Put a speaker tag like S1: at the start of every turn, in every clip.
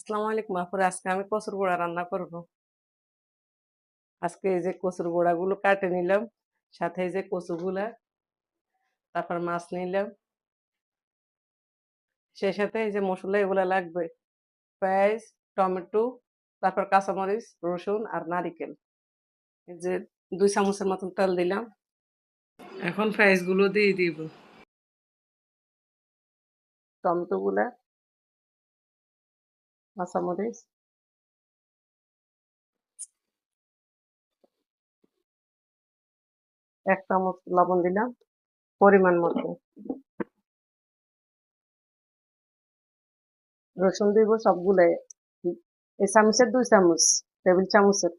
S1: আসসালামু আলাইকুম আপুরা আজকে আমি কচুর গুঁড়া রান্না করব। আজকে এই যে কচুর গুঁড়াগুলো কাটে নিলাম, সাথে এই যে কচুগুলা, তারপর মাছ নিলাম। সেই সাথে এই যে মশলা এগুলা লাগবে, পেঁয়াজ, টমেটো, তারপর কাঁচামরিচ, রসুন আর নারিকেল। এই যে দুই চামচের মতন তেল দিলাম। এখন পেঁয়াজগুলো দিয়ে দিব। টমেটোগুলা কাঁচামরিচ এক চামচ লবণ দিলাম পরিমাণ মতো রসুন দিব সবগুলো এই চামচের দুই চামচ টেবিল চামচের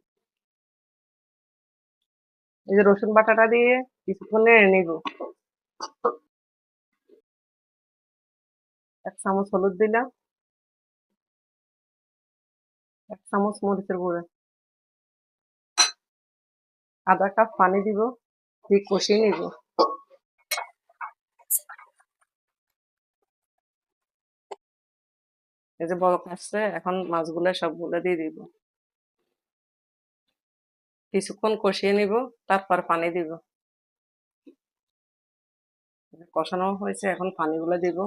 S1: এই যে রসুন বাটাটা দিয়ে কিছুক্ষণ নেড়ে নিব এক চামচ হলুদ দিলাম এক চামচ মরিচের গুঁড়া। আধা কাপ পানি দিব কষিয়ে নিব। এই যে বরফ আসছে, এখন মাছগুলো সবগুলো দিয়ে দিব। কিছুক্ষণ কষিয়ে নিব, তারপর পানি দিব। কষানো হয়েছে, এখন পানিগুলো দিব।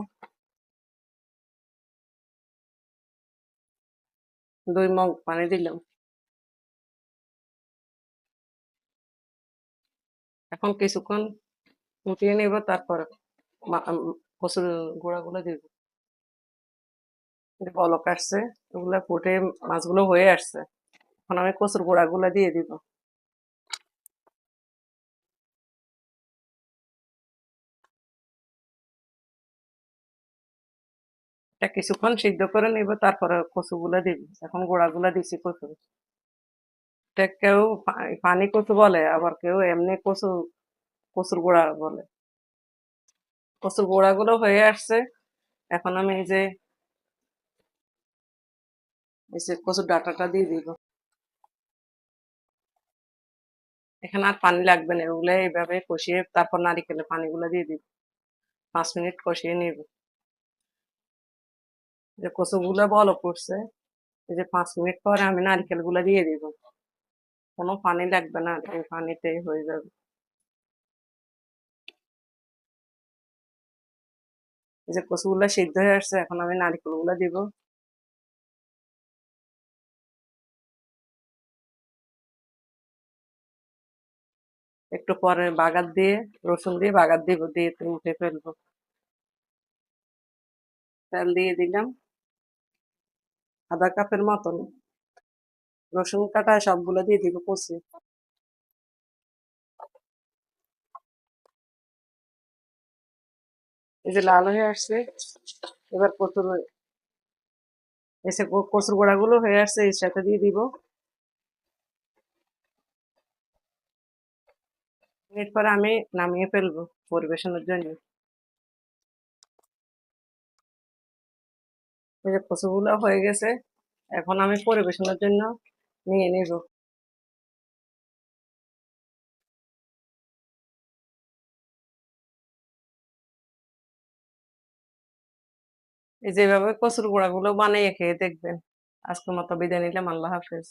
S1: দুই মগ পানি দিলাম। এখন কিছুক্ষণ ফুটিয়ে নেব, তারপর কচুর গুঁড়াগুলো দিব। বলক আসছে ওগুলো ফুটে মাছগুলো হয়ে আসছে। এখন আমি কচুর গুঁড়াগুলো দিয়ে দিব। এটা কিছুক্ষণ সিদ্ধ করে নিব, তারপরে কচুগুলো দিব। এখন গুঁড়াগুলো দিছি কচু। কেউ পানি কচু বলে, আবার কেউ এমনি কচু, কচুর গোড়া বলে। কচুর গুঁড়াগুলো হয়ে আসছে। এখন আমি এই যে কচুর ডাটাটা দিয়ে দিব। এখানে আর পানি লাগবে না ওগুলো এইভাবে কষিয়ে, তারপর নারিকেলের পানিগুলো দিয়ে দিব। পাঁচ মিনিট কষিয়ে নিব। যে কচুগুলো বলো করছে, এই যে পাঁচ মিনিট পরে আমি নারিকেলগুলো দিয়ে দিব। কোনো পানি লাগবে না, এই পানিতেই হয়ে যাবে। এই যে কচুগুলো সিদ্ধ হয়ে আসছে, এখন আমি নারিকেলগুলো দিব। একটু পরে বাগার দিয়ে, রসুন দিয়ে বাগার দিব, দিয়ে উঠে ফেলব। তেল দিয়ে দিলাম। আধা কাপের মতন। রসুন কাটা সবগুলো দিয়ে দিব কষি এই যে লাল হয়ে আসছে, এবার কচুর এসে কচুর গোড়াগুলো হয়ে আসছে, এর সাথে দিয়ে দিব। এরপর আমি নামিয়ে ফেলব পরিবেশনের জন্য। এই যে কচুগুলো হয়ে গেছে, এখন আমি পরিবেশনের জন্য নিয়ে নিব। এই যেভাবে কচুর গুঁড়াগুলো বানিয়ে খেয়ে দেখবেন। আজকের মতো বিদায় নিলাম, আল্লাহ হাফেজ।